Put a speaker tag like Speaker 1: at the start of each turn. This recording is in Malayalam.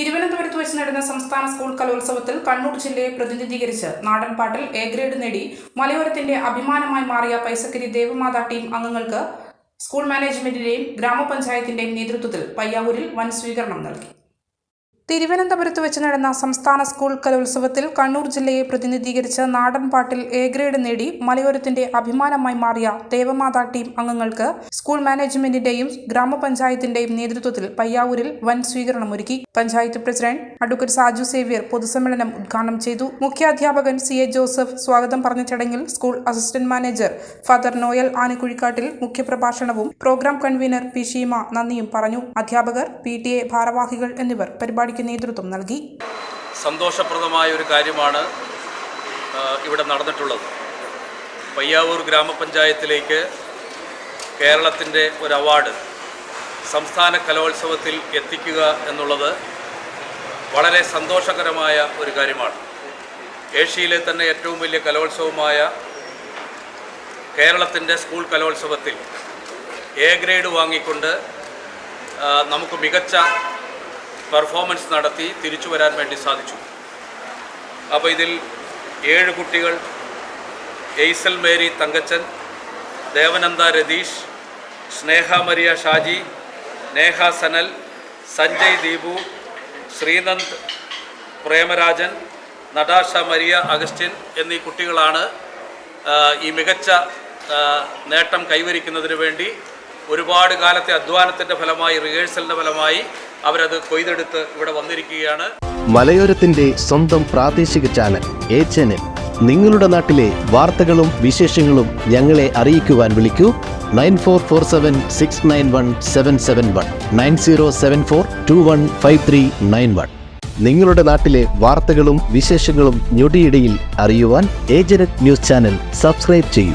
Speaker 1: തിരുവനന്തപുരത്ത് വെച്ച് നടന്ന സംസ്ഥാന സ്കൂൾ കലോത്സവത്തിൽ കണ്ണൂർ ജില്ലയെ പ്രതിനിധീകരിച്ച് നാടൻ പാട്ടിൽ എ ഗ്രേഡ് നേടി മലയോരത്തിന്റെ അഭിമാനമായി മാറിയ പൈസക്കരി ദേവമാതാ ടീം അംഗങ്ങൾക്ക് സ്കൂൾ മാനേജ്മെന്റിന്റെയും ഗ്രാമപഞ്ചായത്തിന്റെയും നേതൃത്വത്തിൽ പയ്യാവൂരിൽ വൻ സ്വീകരണം നൽകി. തിരുവനന്തപുരത്ത് വെച്ച് നടന്ന സംസ്ഥാന സ്കൂൾ കലോത്സവത്തിൽ കണ്ണൂർ ജില്ലയെ പ്രതിനിധീകരിച്ച് നാടൻപാട്ടിൽ എ ഗ്രേഡ് നേടി മലയോരത്തിന്റെ അഭിമാനമായി മാറിയ ദേവമാതാ ടീം അംഗങ്ങൾക്ക് സ്കൂൾ മാനേജ്മെന്റിന്റെയും ഗ്രാമപഞ്ചായത്തിന്റെയും നേതൃത്വത്തിൽ പയ്യാവൂരിൽ വൻ സ്വീകരണമൊരുക്കി. Panchayat president advocate Saju Xavier പൊതുസമ്മേളനം ഉദ്ഘാടനം ചെയ്തു. മുഖ്യാധ്യാപകൻ സി എ ജോസഫ് സ്വാഗതം പറഞ്ഞ ചടങ്ങിൽ school assistant manager father Noel Anakuzhikattil മുഖ്യപ്രഭാഷണവും programme convener P Sheema നന്ദിയും പറഞ്ഞു. അധ്യാപകർ പി ടി എ ഭാരവാഹികൾ എന്നിവർ പരിപാടിക്ക് നേതൃത്വം നൽകി.
Speaker 2: സന്തോഷപ്രദമായ ഒരു കാര്യമാണ് ഇവിടെ നടന്നിട്ടുള്ളത്. പയ്യാവൂർ ഗ്രാമപഞ്ചായത്തിലേക്ക് കേരളത്തിന്റെ ഒരു അവാർഡ് സംസ്ഥാന കലോത്സവത്തിൽ എത്തിക്കുക എന്നുള്ളത് വളരെ സന്തോഷകരമായ ഒരു കാര്യമാണ്. ഏഷ്യയിലെ തന്നെ ഏറ്റവും വലിയ കലോത്സവമായ കേരളത്തിന്റെ സ്കൂൾ കലോത്സവത്തിൽ എ ഗ്രേഡ് വാങ്ങിക്കൊണ്ട് നമുക്ക് മികച്ച പെർഫോമൻസ് നടത്തി തിരിച്ചു വരാൻ വേണ്ടി സാധിച്ചു. അപ്പോൾ ഇതിൽ ഏഴ് കുട്ടികൾ Aisel Mary Thankachan Devananda Ratheesh Sneha Maria Shaji Neha Sanal Sanjay Deepu Sreenand Premarajan Natasha Maria Augustine എന്നീ കുട്ടികളാണ് ഈ മികച്ച നേട്ടം കൈവരിക്കുന്നതിന് വേണ്ടി ഒരുപാട് കാലത്തെ അധ്വാനത്തിന്റെ ഫലമായി റിഹേഴ്സലിന്റെ ഫലമായി അവരത് കൊയ്തെടുത്ത് ഇവിടെ വന്നിരിക്കുകയാണ്.
Speaker 3: മലയോരത്തിന്റെ സ്വന്തം പ്രാദേശിക ചാനൽ എ ചാനൽ നിങ്ങളുടെ നാട്ടിലെ വാർത്തകളും വിശേഷങ്ങളും ഞങ്ങളെ അറിയിക്കുവാൻ വിളിക്കൂ. Nine four four seven six nine one seven seven one. Nine zero seven four two one five three nine one. നിങ്ങളുടെ നാട്ടിലെ വാർത്തകളും വിശേഷങ്ങളും ഞൊടിയിടയിൽ അറിയുവാൻ ഏജനറ്റ് ന്യൂസ് ചാനൽ സബ്സ്ക്രൈബ് ചെയ്യൂ.